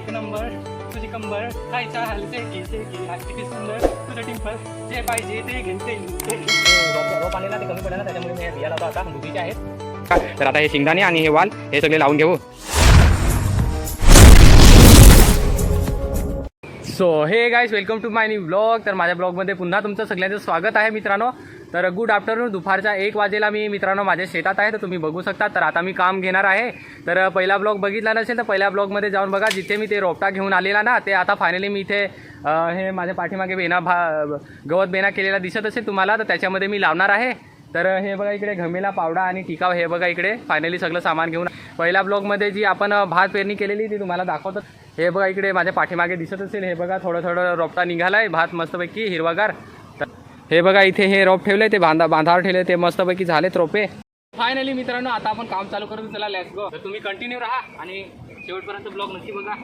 एक नंबर तुझी कंबर खायचा हालते घेते घे आज किती सुंदर. तुझं टिंपल जे पाहिजे ते घेते ते रोप रोप आणलेला ते कमी पडलं ना त्याच्यामुळे मी बिया लावतो आता. दुधीचे आहेत. तर आता हे शिंगदाणे आणि हे वाल हे सगळे लावून घेऊ. So hey guys welcome to my new blog तर माझ्या ब्लॉगमध्ये पुन्हा तुमचं सगळ्यांचं स्वागत आहे मित्रांनो. तर गुड आफ्टरनून दुपारच्या एक वाजेला मी मित्रांनो माझ्या शेतात आहे तर तुम्ही बघू शकता. तर आता मी काम घेणार आहे. तर पहिला ब्लॉग बघितला नसेल तर पहिल्या ब्लॉगमध्ये जाऊन बघा. जिथे मी ते रोपटा घेऊन आलेला ना ते आता फायनली मी इथे हे माझ्या पाठीमागे बेना भा गवत बेना केलेला दिसत असेल तुम्हाला तर त्याच्यामध्ये मी लावणार आहे. तर हे बघा इकडे घमेला पावडा आणि टिकाव हे बघा इकडे. फायनली सगळं सामान घेऊन पहिल्या ब्लॉगमध्ये जी आपण भात पेरणी केलेली ती तुम्हाला दाखवतो. हे बघा इकडे माझ्या पाठीमागे दिसत असेल. हे बघा थोडं थोडं रोपटा निघाला आहे भात मस्तपैकी हिरवागार. हे बघा इथे हे रोप ठेवले ते बांधा बांधावर ठेवले ते मस्तपैकी झालेत रोपे. फायनली मित्रांनो आता आपण काम चालू करून चला लॅस गो तर तुम्ही कंटिन्यू राहा आणि शेवटपर्यंत ब्लॉग नक्की बघा.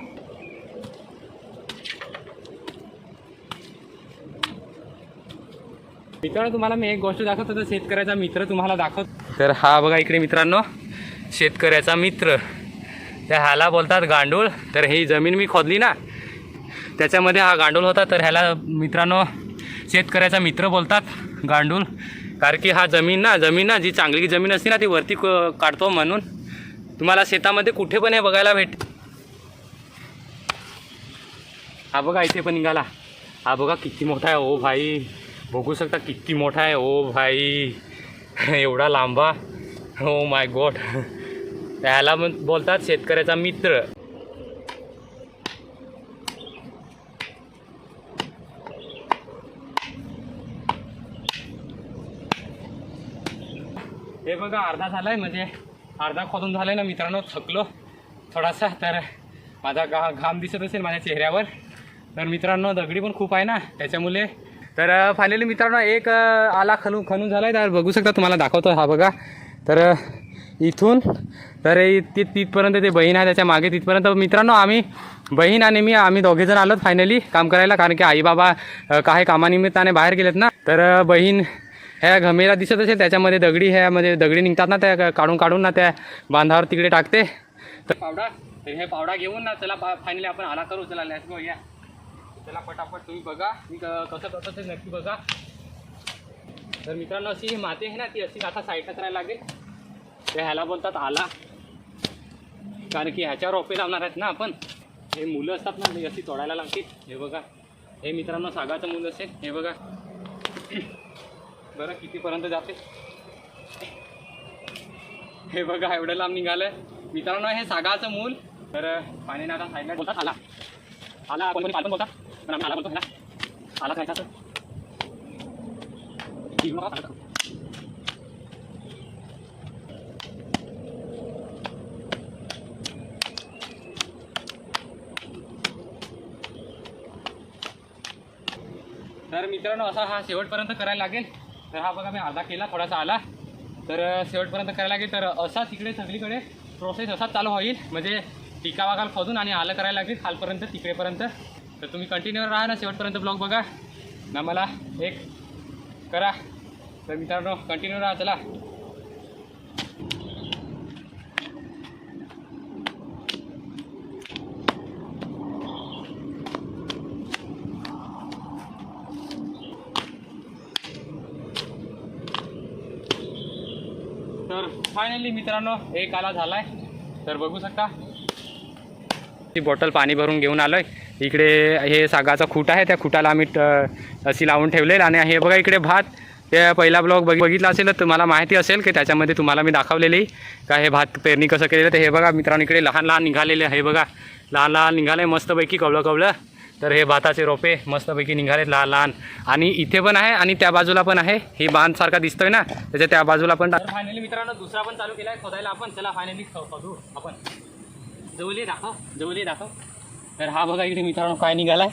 मित्रांनो तुम्हाला मी एक गोष्ट दाखवतो तर शेतकऱ्याचा मित्र तुम्हाला दाखवतो. तर हा बघा इकडे मित्रांनो शेतकऱ्याचा मित्र. त्या ह्याला बोलतात गांडूळ. तर ही जमीन मी खोदली ना त्याच्यामध्ये हा गांडूळ होता. तर ह्याला मित्रांनो शेतकऱ्याचा मित्र बोलतात गांडूळ. कारण की हा जमीन ना जमीन ना जी चांगली जमीन असते ना ती वरती क- काढतो म्हणून. तुम्हाला शेतामध्ये कुठे पण हे बघायला भेट. हा बघा इथे पण निघाला. हा बघा किती मोठा आहे. ओ भाई. बघू शकता किती मोठा आहे. ओ भाई. एवढा लांबा. हो माय गॉड त्याला पण बोलतात शेतकऱ्याचा मित्र. हे बघा अर्धा झालाय म्हणजे अर्धा खोदून झालाय ना मित्रांनो थकलो थोडासा. तर माझा गा घाम दिसत असेल माझ्या चेहऱ्यावर. तर मित्रांनो दगडी पण खूप आहे ना त्याच्यामुळे. तर फायनली मित्रांनो एक आला खणून खणून झालाय. तर बघू शकता तुम्हाला दाखवतो हा बघा. तर इथून तर इ- तिथपर्यंत ते बहीण आहे त्याच्यामागे तिथपर्यंत. मित्रांनो आम्ही बहीण आणि मी आम्ही दोघेजण आलोत फायनली काम करायला. कारण की आई बाबा काही कामानिमित्ताने बाहेर गेलेत ना. तर बहीण ह्या घमेला दिसत असेल त्याच्यामध्ये दगडी ह्यामध्ये दगडी निघतात ना त्या काढून काढून ना त्या बांधावर तिकडे टाकते. तर पावडा तर हे पावडा घेऊन ना चला फायनली आपण आला करू चला लॅस गो या. चला पटापट तुम्ही बघा मी कसं कसं करतो ते नक्की बघा. तर मित्रांनो अशी ही माती आहे ना ती अशी आता साईडला करायला लागेल. ते ह्याला बोलतात आला. कारण की ह्याच्यावर रोपे लावणार आहेत ना आपण. हे मुलं असतात ना ते अशी तोडायला लागतील. हे बघा. हे मित्रांनो सागाचं मुलं असेल. हे बघा. बरं कितीपर्यंत जाते? हे बघा एवढं लांब निघालं मित्रांनो हे सागाचं मूल. तर पाणी आता साईडला बोलतात आला. आला कोणी कोणी पालपण बोलतात पण आम्ही आला बोलतो ना? आला खायचा असं. तर मित्रांनो असा हा शेवटपर्यंत करायला लागेल. तर हा बघा मी अर्धा केला थोडासा आला. तर शेवटपर्यंत करायला लागेल. तर असा तिकडे सगळीकडे प्रोसेस असाच चालू होईल. म्हणजे टिका वागाल खोदून आणि आलं करायला लागेल खालपर्यंत तिकडेपर्यंत. तर तुम्ही कंटिन्यू राहा ना शेवटपर्यंत ब्लॉग बघा. ना मला एक करा. तर मित्रांनो कंटिन्यू राहा चला. तर फायनली मित्रांनो एक आला झालाय. तर बघू शकता. ती बॉटल पाणी भरून घेऊन आलोय. इकडे हे सागाचा खूट आहे त्या खुटाला आम्ही अशी लावून ठेवलेलं आणि हे बघा इकडे भात. ते पहिला ब्लॉग बघ बघितला असेल तर तुम्हाला माहिती असेल की त्याच्यामध्ये तुम्हाला मी दाखवलेली का हे भात पेरणी कसं केलेलं तर हे बघा मित्रांनो इकडे लहान लहान निघालेले हे बघा लहान लहान निघाले मस्तपैकी कवळं कवळं तर हे भाताचे रोपे मस्तपैकी निघालेत लहान लहान. आणि इथे पण आहे आणि त्या बाजूला पण आहे. ही बांधसारखा दिसतोय ना त्याच्या त्या बाजूला पण फायनली मित्रांनो दुसरा पण चालू केला आहे शोधायला आपण चला फायनली शोधू आपण. जवळ दाखव जवळ दाखव. तर हा बघा इकडे मित्रांनो काय निघालाय.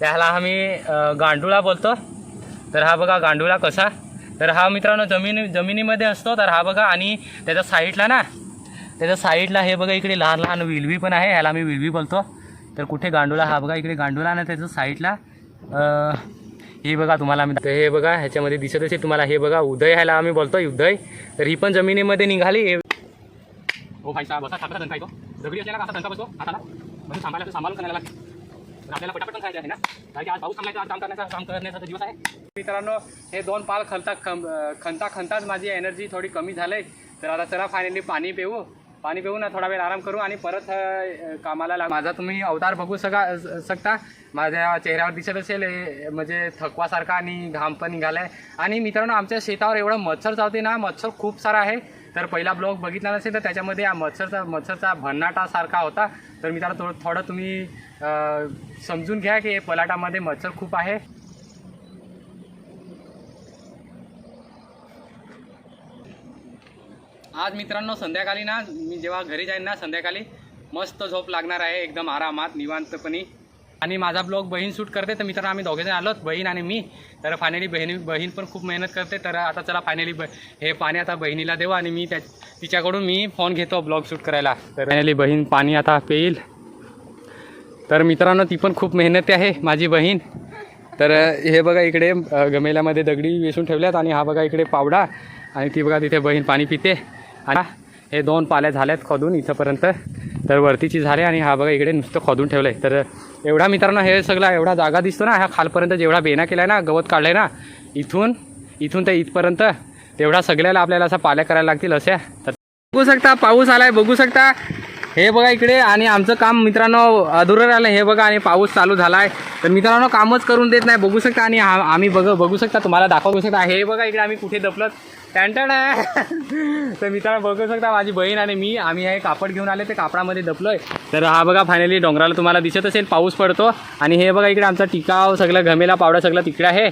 त्याला आम्ही गांडुळा बोलतो. तर हा बघा गांडुळा कसा. तर हा मित्रांनो जमीन जमिनीमध्ये असतो. तर हा बघा आणि त्याच्या साईडला ना त्याच्या साईडला हे बघा इकडे लहान लहान विलवी पण आहे. ह्याला मी विलवी बोलतो. तर कुठे गांडोळा हा बघा इकडे गांडोळा ना त्याच्या साईडला. अ, हे बघा तुम्हाला आम्ही हे बघा ह्याच्यामध्ये दिसत असेल तुम्हाला हे बघा उदय ह्याला आम्ही बोलतो उदय. तर ही पण जमिनीमध्ये निघाली. हे- हो भाई साहेब असा खाकरा दणका येतो दगडी असल्याला कसा दणका बसतो? हाताला? म्हणजे थांबायला तर सांभाळून करायला लागते तर आपल्याला पटापट खायचं आहे ना? कारण की आज पाऊस थांबायचा काम करण्याचा काम करण्याचा दिवस आहे. मित्रांनो हे दोन पाल खलता खम खंता खंताच माझी एनर्जी थोडी कमी झाली तर आता चला फायनली पाणी पिऊ. पाणी पिऊ ना थोडा वेळ आराम करू आणि परत कामाला लाग. माझा तुम्ही अवतार बघू सका शकता माझ्या चेहऱ्यावर दिसत असेल हे म्हणजे थकवासारखा आणि घाम पण निघालाय. आणि मित्रांनो आमच्या शेतावर एवढं मच्छर चावते ना मच्छर खूप सारा आहे. तर पहिला ब्लॉग बघितला नसेल तर त्याच्यामध्ये हा मच्छरचा मच्छरचा भन्नाटासारखा होता. तर मित्रांनो थोडं थोडं तुम्ही समजून घ्या की हे पलाटामध्ये मच्छर खूप आहे. आज मित्रांनो संध्याकाळी ना मी जेव्हा घरी जाईन ना संध्याकाळी मस्त झोप लागणार आहे एकदम आरामात निवांतपणी. आणि माझा ब्लॉग बहीण शूट करते तर मित्रांनो आम्ही दोघेजण आलोत बहीण आणि मी. तर फायनली बहिणी बहीण पण खूप मेहनत करते तर आता चला फायनली ब हे पाणी आता बहिणीला देऊ आणि मी त्या तिच्याकडून मी फोन घेतो ब्लॉग शूट करायला. तर फायनली बहीण पाणी आता पेईल. तर मित्रांनो ती पण खूप मेहनती आहे माझी बहीण. तर हे बघा इकडे गमेल्यामध्ये दगडी वेसून ठेवल्यात आणि हा बघा इकडे पावडा. आणि ती बघा तिथे बहीण पाणी पिते. आणि हे दोन पाल्या झाल्यात खोदून इथंपर्यंत. तर वरतीची झाले आणि हा बघा इकडे नुसतं खोदून ठेवलं आहे तर एवढा मित्रांनो हे सगळा एवढा जागा दिसतो ना ह्या खालपर्यंत जेवढा बेना केला आहे ना गवत काढलं आहे ना इथून इथून ते इथपर्यंत तेवढा सगळ्याला आपल्याला असा पाल्या करायला लागतील अशा तर बघू शकता पाऊस आलाय बघू शकता. हे बघा इकडे आणि आमचं काम मित्रांनो अधुरं राहिलं हे बघा आणि पाऊस चालू झालाय. तर मित्रांनो कामच करून देत नाही बघू शकता. आणि आम्ही बघ बघू शकता तुम्हाला दाखवू शकता. हे बघा इकडे आम्ही कुठे दपलत टँटण आहे तर मित्रांनो बघू शकता माझी बहीण आणि मी आम्ही हे कापड घेऊन आले ते कापडामध्ये दपलोय तर हा बघा फायनली डोंगराला तुम्हाला दिसत असेल पाऊस पडतो. आणि हे बघा इकडे आमचा टिकाव सगळं घमेला पावडा सगळं तिकडे आहे.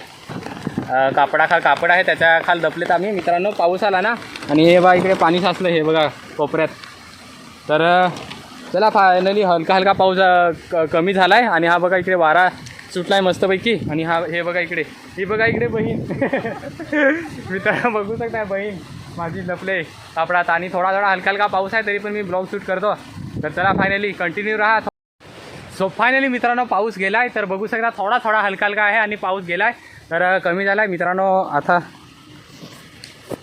कापडाखाल कापड आहे त्याच्या खाल दपलेत आम्ही. मित्रांनो पाऊस आला ना? आणि हे बघा इकडे पाणी साचलं हे बघा कोपऱ्यात. तर चला फायनली हलका हलका पाऊस क कमी झाला आहे आणि हा बघा इकडे वारा सुटला आहे मस्तपैकी. आणि हा हे बघा इकडे. ही बघा इकडे बहीण. मित्रांनो बघू शकता बहीण. माझी लपले. कापडात आणि थोडा थोडा हलका हलका पाऊस आहे तरी पण मी ब्लॉग शूट करतो. तर चला फायनली कंटिन्यू राहा. सो फायनली मित्रांनो पाऊस गेलाय तर बघू शकता थोडा थोडा हलका हलका आहे आणि पाऊस गेलाय. तर कमी कमी झालाय. मित्रांनो आता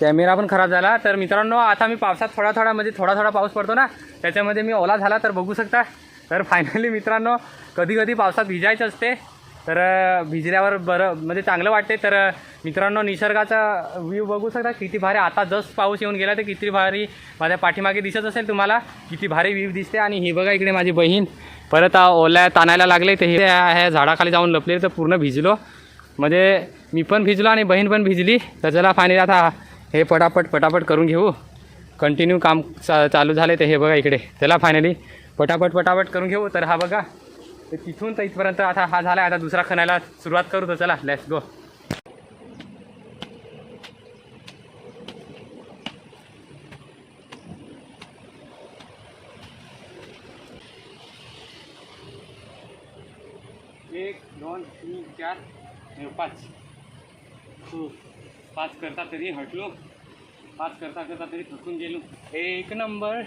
कॅमेरा पण खराब झाला. तर मित्रांनो आता मी पावसात थोडा थोडा म्हणजे थोडा थोडा पाऊस पडतो ना त्याच्यामध्ये मी ओला झाला तर बघू शकता. तर फायनली मित्रांनो कधी कधी पावसात भिजायचं असते. तर भिजल्यावर बरं म्हणजे चांगलं वाटते तर मित्रांनो निसर्गाचा व्ह्यू बघू शकता. किती भारी. आता जस्ट पाऊस येऊन गेला तर किती भारी माझ्या पाठीमागे दिसत असेल तुम्हाला. किती भारी व्ह्यू दिसते आणि ही बघा इकडे माझी बहीण. परत ओल्या ताणायला लागले. तर हे ह्या झाडाखाली जाऊन लपले तर पूर्ण भिजलो. म्हणजे मी पण भिजलो आणि बहीण पण भिजली. तर चला फायनली आता हे पटापट पटापट करून घेऊ. कंटिन्यू काम चा चालू झाले तर हे बघा इकडे. चला फायनली पटापट पटापट करून घेऊ. तर हा बघा. तर तिथून तर इथपर्यंत आता हा झाला आता दुसरा खणायला सुरुवात करू तर चला लेट्स गो एक दोन तीन चार पाच. हो पाच करता तरी हटलो. पाच करता करता तरी थकून गेलो. एक नंबर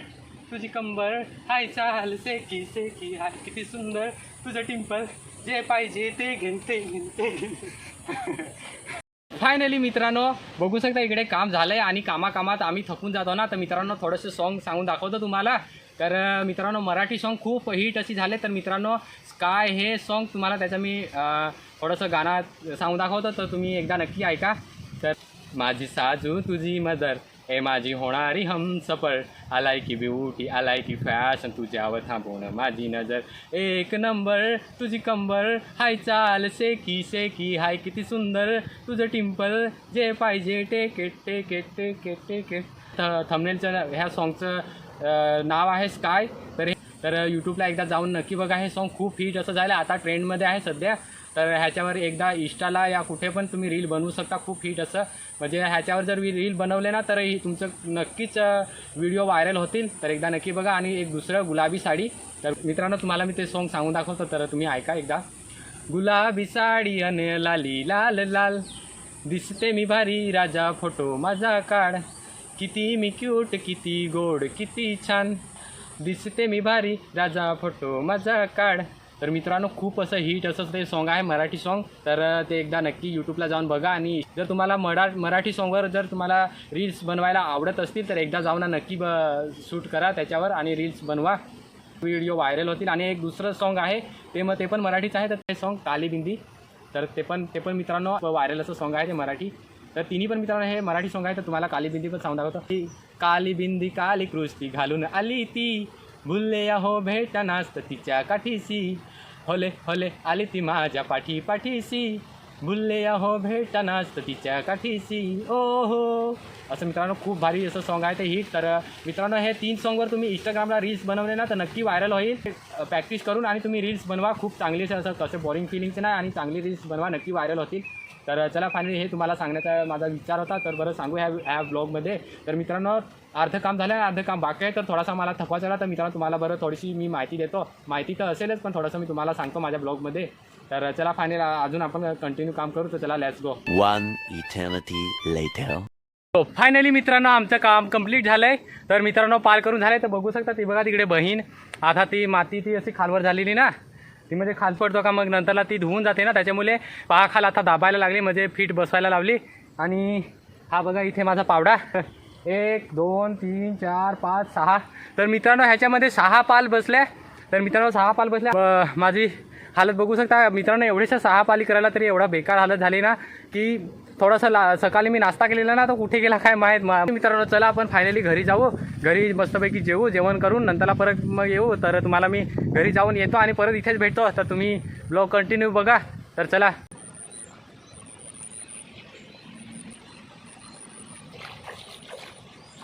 तुझी कंबर हाय चाल से की से की हाय किती सुंदर. तुझं टिंपल जे पाहिजे ते घेते घेते फायनली मित्रांनो बघू शकता इकडे काम झालंय आणि कामाकामात आम्ही थकून जातो ना. तर मित्रांनो थोडंसं सॉन्ग सांगून दाखवतो तुम्हाला. तर मित्रांनो मराठी सॉन्ग खूप हिट अशी झाले. तर मित्रांनो काय हे सॉन्ग तुम्हाला त्याचं मी थोडंसं गाणं सांगून दाखवतो. तर तुम्ही एकदा नक्की ऐका. तर माझी साजू तुझी मदर हे माझी होणारी हम सफर आलाय की ब्युटी आलाय की फॅशन तुझ्यावर थांबवणं माझी नजर. एक नंबर तुझी कंबर. हाय चाल से की से की हाय किती सुंदर. तुझं टिम्पल जे पाहिजे टेकेट टेकेट टेकेट टेकेट थ थमनेलचं ह्या सॉन्गचं नाव आहे स्काय तर तर यूट्यूबला एकदा जाऊन नक्की बघा. हे सॉन्ग खूप हिट असं झालं. आता ट्रेंडमध्ये आहे सध्या. तर ह्याच्यावर एकदा इष्टाला या कुठे पण तुम्ही रील बनवू शकता. खूप हिट असं. म्हणजे ह्याच्यावर जर रील बनवले ना तर ही तुमचं नक्कीच व्हिडिओ व्हायरल होतील. तर एकदा नक्की बघा. आणि एक दुसरं गुलाबी साडी. तर मित्रांनो तुम्हाला मी ते सॉन्ग सांगून दाखवतो. तर तुम्ही ऐका एकदा. गुलाबी साडी अन लाली लाल लाल. दिसते मी भारी राजा फोटो माझा काढ किती मी क्यूट किती गोड किती छान. दिसते मी भारी राजा फोटो माझा काढ तर मित्रांनो खूप असं हिट असं ते सॉन्ग आहे मराठी सॉन्ग तर ते एकदा नक्की यूट्यूबला जाऊन बघा आणि जर तुम्हाला मरा मराठी सॉन्गवर जर तुम्हाला रील्स बनवायला आवडत असतील तर एकदा जाऊन नक्की ब शूट करा त्याच्यावर आणि रील्स बनवा. व्हिडिओ व्हायरल होतील. आणि एक दुसरं सॉन्ग आहे ते मग ते पण मराठीच आहे तर ते सॉन्ग काली बिंदी तर ते पण ते पण मित्रांनो व्हायरल असं सॉन्ग आहे ते मराठी. तर तिन्ही पण मित्रांनो हे मराठी सॉन्ग आहे तर तुम्हाला कालीबिंदी पण सांगू दाखवतो. की काली बिंदी काली कृष्टी घालून आली ती. भुलले हो भेट नास्त तिच्या काठीसी होले होले आली ती माझ्या पाठी पाठीसी भुलले हो भेटनाच तर तिच्या काठीसी ओ हो असं मित्रांनो खूप भारी असं सॉन्ग आहे ते हिट तर मित्रांनो हे तीन सॉन्गवर तुम्ही इंस्टाग्रामला रील्स बनवले ना तर नक्की व्हायरल होईल. प्रॅक्टिस करून आणि तुम्ही रील्स बनवा. खूप चांगली असं कसं बोरिंग फिलिंगचं नाही आणि चांगली रील्स बनवा नक्की व्हायरल होतील. तर चला फायनली हे तुम्हाला सांगण्याचा माझा विचार होता. तर बरं सांगू ह्या ह्या ब्लॉगमध्ये तर मित्रांनो अर्धं काम झालं आहे अर्धं काम बाकी आहे. तर थोडासा मला थकवा चला तर मित्रांनो तुम्हाला बरं थोडीशी मी माहिती देतो. माहिती तर असेलच पण थोडंसं मी तुम्हाला सांगतो माझ्या ब्लॉगमध्ये तर चला फायनल अजून आपण कंटिन्यू काम करू. तर चला लेट्स गो eternity later. हो फायनली मित्रांनो आमचं काम कंप्लीट झालं आहे तर मित्रांनो पार करून झालं आहे तर बघू शकता ती बघा तिकडे बहीण. आता ती माती ती अशी खालवर झालेली ना. ती म्हणजे खाल पडतो का मग? नंतरला ती धुवून जाते ना त्याच्यामुळे पाखाल आता दाबायला लागली म्हणजे फिट बसवायला लावली. आणि हा बघा इथे माझा पावडा. एक दोन तीन चार पाच सहा. तर मित्रांनो ह्याच्यामध्ये सहा पाल बसल्या. तर मित्रांनो सहा पाल बसल्या. माझी हालत बघू शकता. मित्रांनो एवढेशा सहा पाली करायला तरी एवढा बेकार हालत झाली ना की थोडंसं ला सकाळी मी नाश्ता केलेला ना तो कुठे गेला काय माहीत. मा- मित्रांनो चला आपण फायनली घरी जाऊ घरी मस्तपैकी जेवू जेवण करून नंतरला परत मग येऊ. तर तुम्हाला मी घरी जाऊन येतो आणि परत इथेच भेटतो. तर तुम्ही ब्लॉग कंटिन्यू बघा. तर चला.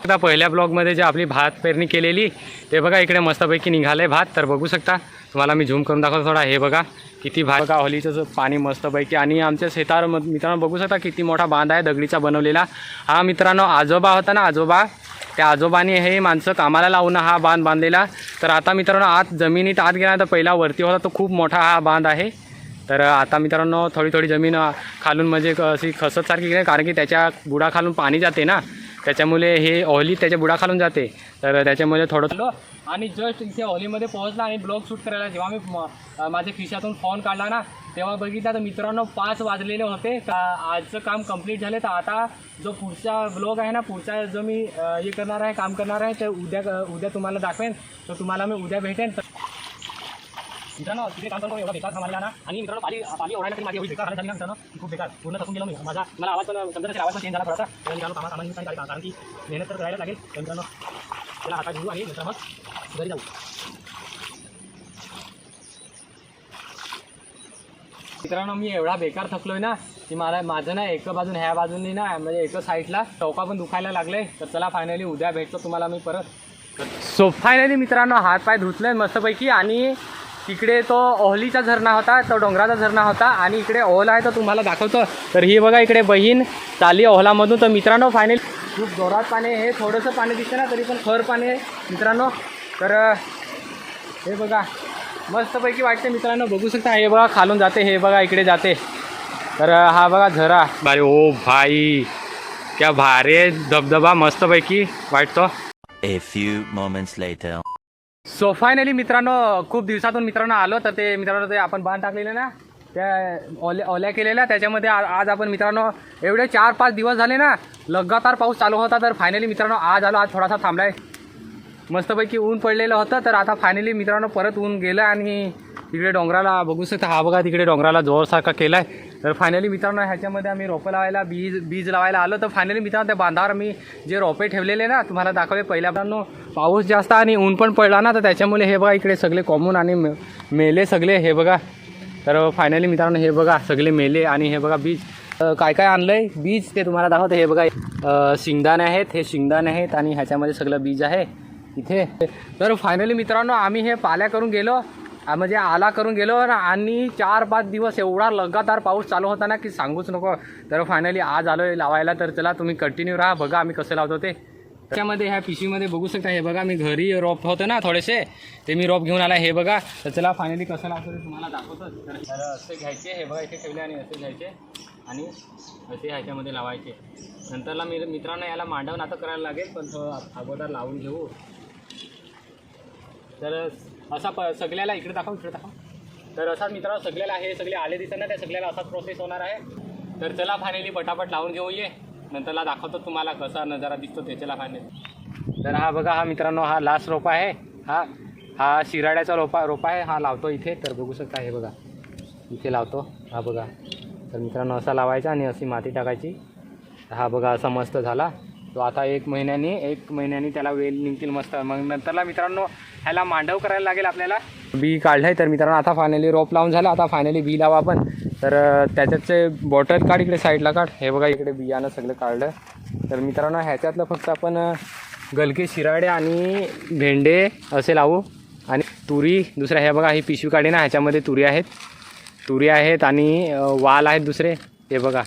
आता पहिल्या ब्लॉगमध्ये जे आपली भात पेरणी केलेली ते बघा इकडे मस्तपैकी निघाले भात. तर बघू शकता. तुम्हाला मी झूम करून दाखवतो थोडा. हे बघा. किती भाग बघा होलीचं पाणी मस्तपैकी आणि आमच्या शेतावर मित्रांनो बघू शकता किती मोठा बांध आहे दगडीचा बनवलेला. हा मित्रांनो आजोबा होता ना आजोबा? त्या आजोबाने हे माणसं कामाला लावून हा बांध बांधलेला. तर आता मित्रांनो आत जमिनीत आत गेला तर पहिला वरती होता तो खूप मोठा हा बांध आहे. तर आता मित्रांनो थोडी थोडी जमीन खालून म्हणजे अशी खसतसारखी गेली कारण की त्याच्या बुडाखालून पाणी जाते ना. त्याच्यामुळे हे ऑली त्याच्या बुडाखालून जाते. तर त्याच्यामुळे थोडं आणि जस्ट इथे ऑलीमध्ये पोहोचला आणि ब्लॉग शूट करायला. जेव्हा मी म- माझ्या खिशातून फोन काढला ना तेव्हा बघितला तर मित्रांनो पाच वाजलेले होते. का आजचं काम कंप्लीट झाले. तर आता जो पुढचा ब्लॉग आहे ना पुढचा जो मी हे करणार आहे काम करणार आहे तर उद्या उद्या तुम्हाला दाखवेन. तर तुम्हाला मी उद्या भेटेन. तर मित्रांनो तिथे काम करून एवढा बेकार थांबला ना आणि मित्रांनो पाली पाली ओढायला तरी माझी एवढी बेकार झाली ना मित्रांनो खूप बेकार पूर्ण थकून गेलो मी. माझा मला आवाज पण समजा आवाज पण चेंज झाला थोडासा. तर मित्रांनो कामा कामाने काही कारण की मेहनत तर करायला लागेल. तर मित्रांनो त्याला हातात घेऊ आणि मित्रांनो मग घरी जाऊ. मित्रांनो मी एवढा बेकार थकलोय ना की मला माझं ना एका बाजून ह्या बाजूनी ना म्हणजे एका साईडला टोका पण दुखायला लागले. तर चला फायनली उद्या भेटतो तुम्हाला मी परत. सो फायनली मित्रांनो हात पाय धुतले मस्तपैकी आणि तिकडे तो ओहलीचा झरणा होता तो डोंगराचा झरणा होता आणि इकडे ओहला आहे तो तुम्हाला दाखवतो. तर ही बघा इकडे बहीण चालली ओहलामधून. तर मित्रांनो फायनली खूप जोरात पाणी आहे. हे थोडंसं पाणी दिसतं ना तरी पण खर पाणी आहे मित्रांनो. तर हे बघा मस्तपैकी वाटते मित्रांनो. बघू शकता हे बघा खालून जाते हे बघा इकडे जाते. तर हा बघा झरा. भारी ओ भाई क्या भारी धबधबा मस्तपैकी वाटतो. A few moments later. So finally मित्रांनो खूप दिवसातून मित्रांनो आलो तर ते मित्रांनो ते आपण बांध टाकलेले ना त्या ओल्या ओल्या केलेल्या त्याच्यामध्ये आज आपण मित्रांनो एवढे चार पाच दिवस झाले ना लगातार पाऊस चालू होता तर फायनली मित्रांनो आज आलो आज थोडासा थांबलाय. मस्तपैकी ऊन पडलेलं होतं तर आता फायनली मित्रांनो परत ऊन गेलं आणि तिकडे डोंगराला बघू शकता हा बघा तिकडे डोंगराला जोरसारखा केला आहे तर फायनली मित्रांनो ह्याच्यामध्ये आम्ही रोपं लावायला बीज बीज लावायला आलो. तर फायनली मित्रांनो त्या बांधावर मी जे रोपे ठेवलेले ना तुम्हाला दाखवले. पहिल्या मित्रांनो पाऊस जास्त आणि ऊन पण पडला ना तर त्याच्यामुळे हे बघा इकडे सगळे कॉमून आणि मे- मेले सगळे हे बघा. तर फायनली मित्रांनो हे बघा सगळे मेले आणि हे बघा बीज. काय काय आणलं आहे बीज ते तुम्हाला दाखवते. हे बघा शिंगदाणे शेंगदाणे आहेत. हे शिंगदाणे आहेत आणि ह्याच्यामध्ये सगळं बीज आहे. इथे. तर फायनली मित्रांनो आम्ही हे पाल्या करून गेलो. म्हणजे आला करून गेलो ना आणि चार पाच दिवस एवढा लगातार पाऊस चालू होता ना की सांगूच नको. तर फायनली आज आलो आहे लावायला तर चला तुम्ही कंटिन्यू राहा बघा आम्ही कसं लावतो ते. त्याच्यामध्ये ह्या पिशवीमध्ये बघू शकता हे बघा मी घरी रोप होतो ना थोडेसे ते मी रोप घेऊन आला हे बघा. तर चला फायनली कसं लावतो ते तुम्हाला दाखवतो. तर असे घ्यायचे हे बघा इथे ठेवले आणि असे घ्यायचे. आणि असे ह्याच्यामध्ये लावायचे. नंतरला मी मित्रांनो याला मांडव नातं करायला लागेल पण थोडं अगोदर लावून घेऊ. तर असा प सगळ्याला इकडे दाखव इकडे दाखव. तर असा मित्रांनो सगळ्याला हे सगळे आले दिसत ना त्या सगळ्याला असाच प्रोसेस होणार आहे. तर चला फायनली पटापट लावून घेऊ ये. नंतरला दाखवतो तुम्हाला कसा नजारा दिसतो त्याच्याला फायनली तर हा बघा हा मित्रांनो हा लास्ट रोपा आहे. हा हा शिराड्याचा रोपा रोपा आहे. हा लावतो इथे तर बघू शकता हे बघा. इथे लावतो हा बघा. तर मित्रांनो असा लावायचा आणि अशी माती टाकायची. हा बघा असा मस्त झाला. तो आता एक महिन्यानी एक महिन्यानी त्याला वेल निघतील मस्त. मग नंतरला मित्रांनो ह्याला मांडव करायला लागेल आपल्याला. बी काढलं आहे तर मित्रांनो आता फायनली रोप लावून झालं. आता फायनली बी लावा आपण तर त्याच्यातचे बॉटल काढ इकडे साईडला काढ. हे बघा इकडे बियाणं सगळं काढलं. तर मित्रांनो ह्याच्यातलं फक्त आपण गलके शिराडे आणि भेंडे असे लावू. आणि तुरी दुसऱ्या हे बघा ही पिशवी काढी ना ह्याच्यामध्ये तुरी आहेत. तुरी आहेत आणि वाल आहेत दुसरे. हे बघा.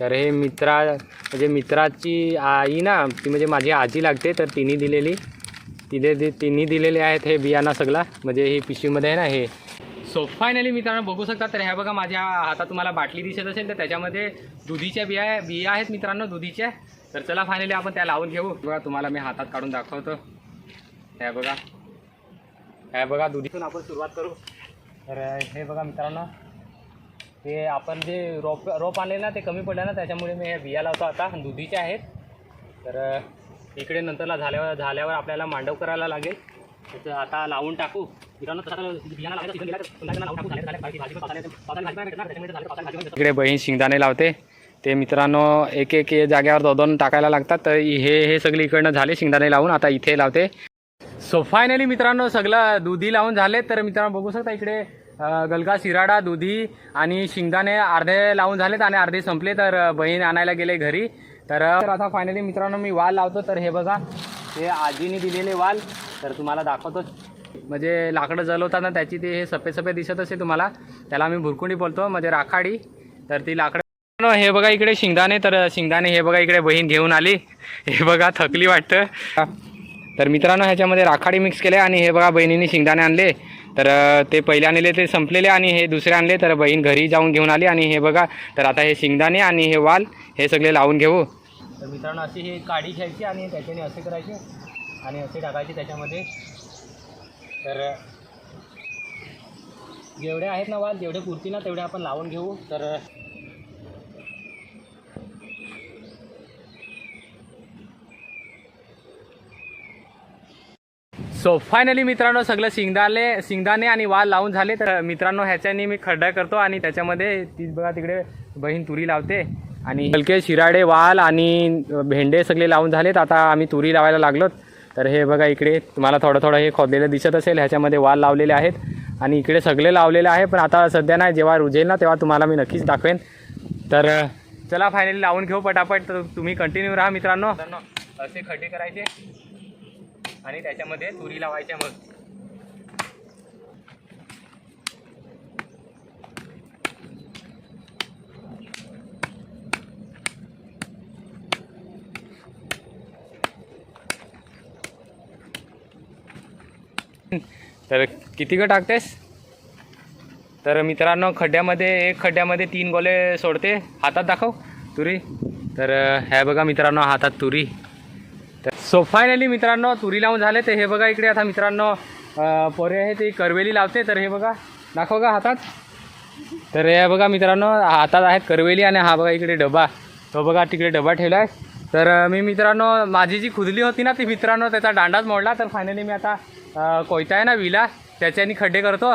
तर हे मित्रा म्हणजे मित्राची आई ना ती म्हणजे माझी आजी लागते तर तिने दिलेली. तिने दि तिने दिलेले आहेत हे बियाणं सगळा म्हणजे ही पिशवीमध्ये आहे ना हे. सो फायनली मित्रांनो बघू शकता तर ह्या बघा माझ्या हातात तुम्हाला बाटली दिसत असेल तर त्याच्यामध्ये दुधीच्या बिया बिया आहेत मित्रांनो दुधीच्या. तर चला फायनली आपण त्या लावून घेऊ. बघा तुम्हाला मी हातात काढून दाखवतो. ह्या बघा. ह्या बघा दुधीतून आपण सुरुवात करू. तर हे बघा मित्रांनो हे आपण जे रोप रोप आणले ना ते कमी पडलं ना त्याच्यामुळे मी हे बिया लावतो आता. दुधीचे आहेत. तर इकडे नंतरला झाल्यावर झाल्यावर आपल्याला मांडव करायला लागेल. त्याचं आता लावून टाकू. इकडे बहीण शिंगदाणे लावते. ते मित्रांनो एक एक जाग्यावर दोन दोन टाकायला लागतात. तर हे हे सगळे इकडनं झाले शिंगदाणे लावून. आता इथे लावते. सो फायनली मित्रांनो सगळं दुधी लावून झाले. तर मित्रांनो बघू शकता इकडे गलगा शिराडा दुधी आणि शिंगदाणे अर्धे लावून झालेत आणि अर्धे संपले तर बहीण आणायला गेले घरी. तर आता फायनली मित्रांनो मी वाल लावतो तर हे बघा हे आजीने दिलेले वाल तर तुम्हाला दाखवतो. म्हणजे लाकडं जलवताना त्याची ते हे सफेद सफेद दिसत असे तुम्हाला. त्याला आम्ही भुरकुंडी बोलतो म्हणजे राखाडी. तर ती लाकडं हे बघा इकडे शिंगदाणे तर शिंगदाणे हे बघा इकडे बहीण घेऊन आली. हे बघा थकली वाटतं. तर मित्रांनो ह्याच्यामध्ये राखाडी मिक्स केले आणि हे बघा बहिणीने शिंगदाणे आणले. तर ते पहिले आणले ते संपलेले आणि हे दुसरे आणले. तर बहीण घरी जाऊन घेऊन आली आणि हे बघा तर आता हे शेंगदाणे आणि हे वाल हे सगळे लावून घेऊ. तर मित्रांनो अशी हे काडी घ्यायची आणि त्याच्याने असे करायचे आणि असे टाकायचे त्याच्यामध्ये. तर जेवढे आहेत ना वाल जेवढे पुरतील ना तेवढे आपण लावून घेऊ. तर सो फायनली मित्रांनो सगळं शिंगदाणे शिंगदाणे आणि वाल लावून झाले. तर मित्रांनो ह्याच्याने मी खड्डा करतो आणि त्याच्यामध्ये ती बघा तिकडे बहीण तुरी लावते. आणि हलके शिराडे वाल आणि भेंडे सगळे लावून झालेत. आता आम्ही तुरी लावायला लागलोत तर हे बघा इकडे तुम्हाला थोडं थोडं हे खोदलेलं दिसत असेल. ह्याच्यामध्ये वाल लावलेले आहेत. आणि इकडे सगळे लावलेले आहे. पण आता सध्या नाही. जेव्हा रुजेल ना तेव्हा तुम्हाला मी नक्कीच दाखवेन. तर चला फायनली लावून घेऊ पटापट. तर तुम्ही कंटिन्यू राहा मित्रांनो. असे खड्डे करायचे. आणि त्याच्यामध्ये तुरी लावायच्या मग. तर किती ग टाकतेस तर मित्रांनो खड्ड्यामध्ये एक खड्ड्यामध्ये तीन गोले सोडते. हातात दाखव तुरी. तर ह्या बघा मित्रांनो हातात तुरी. सो फायनली मित्रांनो तुरी लावून झाले. ते हे बघा इकडे आता मित्रांनो पोरे आहे ते करवेली लावते. तर हे बघा दाखव का हातात. तर हे बघा मित्रांनो हातात आहेत करवेली आणि हा बघा इकडे डबा. तो बघा तिकडे डबा ठेवला आहे तर मी मित्रांनो माझी जी खुदली होती ना ती मित्रांनो त्याचा दांडाच मोडला. तर फायनली मी आता कोयता आहे ना विला. त्याच्यानी खड्डे करतो.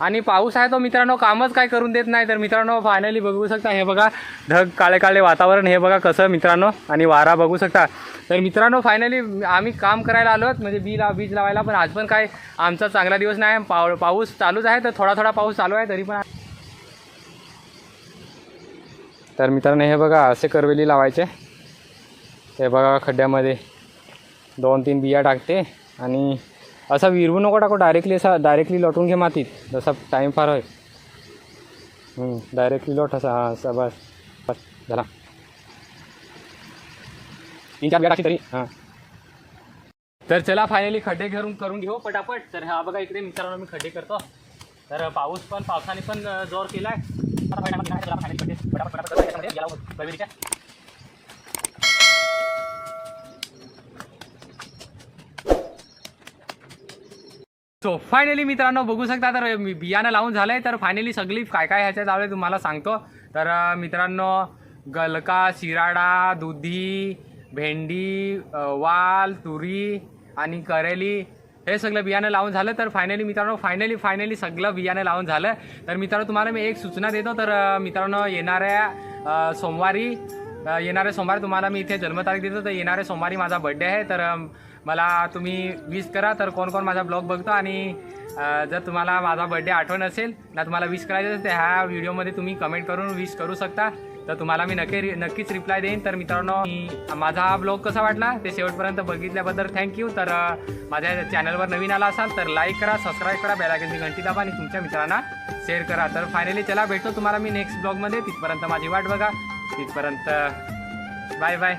आणि पाऊस आहे तो मित्रांनो कामच काय करून देत नाही. तर मित्रांनो फायनली बघू शकता हे बघा ढग काळे काळे वातावरण हे बघा कसं मित्रांनो आणि वारा बघू शकता. तर मित्रांनो फायनली आम्ही काम करायला आलो म्हणजे बी ला बीज लावायला पण आज पण काय आमचा चांगला दिवस नाही. पाव पाऊस चालूच आहे तर थोडा थोडा पाऊस चालू आहे तरी पण तर मित्रांनो हे बघा असे करवेली लावायचे. ते बघा खड्ड्यामध्ये दोन तीन बिया टाकते आणि असा विरवू नको टाकू डायरेक्टली असा डायरेक्टली लॉटून घे मातीत जसा टाईम फार होय डायरेक्टली लोट असा हां असा बस बस झाला तीन चार बिया तरी हां तर चला फायनली खड्डे घेऊन करून घेऊ पटापट तर हा बघा इकडे मित्रांनो मी खड्डे करतो तर पाऊस पण पावसाने पण जोर केलाय आता फायनली चला फायनली खड्डे पटापट पटापट करू. याच्यामध्ये या लावून, करवेलीच्या. सो फायनली मित्रांनो बघू शकता तर मी बियाणं लावून झालं आहे तर फायनली सगळी काय काय ह्याच्यात आलं तुम्हाला सांगतो. तर मित्रांनो गलका शिराडा दुधी भेंडी वाल तुरी आणि करेली हे सगळं बियाणं लावून झालं. तर फायनली मित्रांनो फायनली फायनली सगळं बियाणं लावून झालं. तर मित्रांनो तुम्हाला मी एक सूचना देतो तर मित्रांनो येणाऱ्या सोमवारी येणाऱ्या सोमवारी तुम्हाला मी इथे जन्मतारीख देतो तर येणाऱ्या सोमवारी माझा बड्डे आहे. तर मला तुम्ही विश करा तर कोण कोण माझा ब्लॉग बघतो आणि जर तुम्हाला माझा बड्डे आठवण असेल ना तुम्हाला विश करायचं असेल तर ह्या व्हिडिओमध्ये तुम्ही कमेंट करून विश करू शकता. तर तुम्हाला मी नक्की नक्कीच रिप्लाय देईन. तर मित्रांनो माझा हा ब्लॉग कसा वाटला ते शेवटपर्यंत बघितल्याबद्दल थँक्यू तर माझ्या चॅनलवर नवीन आला असाल तर लाईक करा सबस्क्राईब करा बेलायकनची घंटी दाबा आणि तुमच्या मित्रांना शेअर करा. तर फायनली चला भेटतो तुम्हाला मी नेक्स्ट ब्लॉगमध्ये तिथपर्यंत माझी वाट बघा. तिथपर्यंत बाय बाय